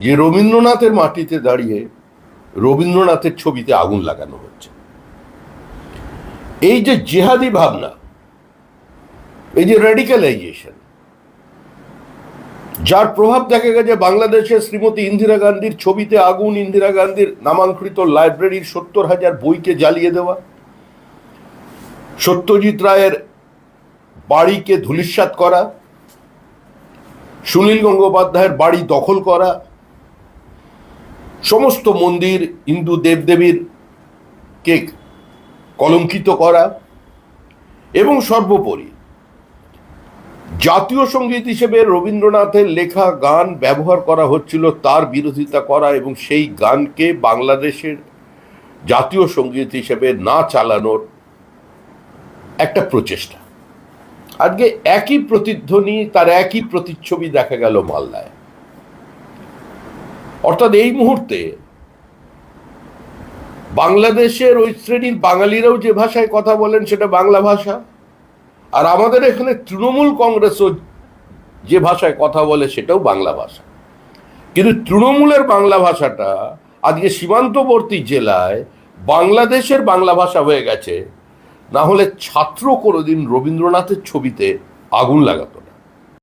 যে রবীন্দ্রনাথের মাটিতে দাঁড়িয়ে রবীন্দ্রনাথের ছবিতে আগুন লাগানো হচ্ছে। এই যে জেহাদি ভাবনা, এই যে রেডিক্যালাইজেশন যার প্রভাব দেখা গেছে বাংলাদেশে শ্রীমতী ইন্দিরা গান্ধীর ছবিতে আগুন, ইন্দিরা গান্ধীর নামাঙ্কৃত লাইব্রেরির সত্তর হাজার বইকে জ্বালিয়ে দেওয়া, সত্যজিৎ রায়ের বাড়িকে ধূলিসাৎ করা, সুনীল গঙ্গোপাধ্যায়ের বাড়ি দখল করা সমস্ত মন্দির হিন্দু দেবদেবীর কে কলঙ্কিত করা এবং সর্বোপরি জাতীয় সংগীত হিসেবে রবীন্দ্রনাথের লেখা গান ব্যবহার করা হচ্ছিল, তার বিরোধিতা করা এবং সেই গানকে বাংলাদেশের জাতীয় সংগীত হিসেবে না চালানোর একটা প্রচেষ্টা। আজকে একই প্রতিধ্বনি, তার একই প্রতিচ্ছবি দেখা গেল মালদায়। অর্থাৎ এই মুহূর্তে বাংলাদেশের ওই শ্রেণির বাঙালিরাও যে ভাষায় কথা বলেন সেটা বাংলা ভাষা। আর আমাদের এখানে তৃণমূল কংগ্রেসও যে ভাষায় কথা বলে সেটাও বাংলা ভাষা। কিন্তু তৃণমূলের বাংলা ভাষাটা আজকে সীমান্তবর্তী জেলায় বাংলাদেশের বাংলা ভাষা হয়ে গেছে। না হলে ছাত্র কোনোদিন রবীন্দ্রনাথের ছবিতে আগুন লাগাতো।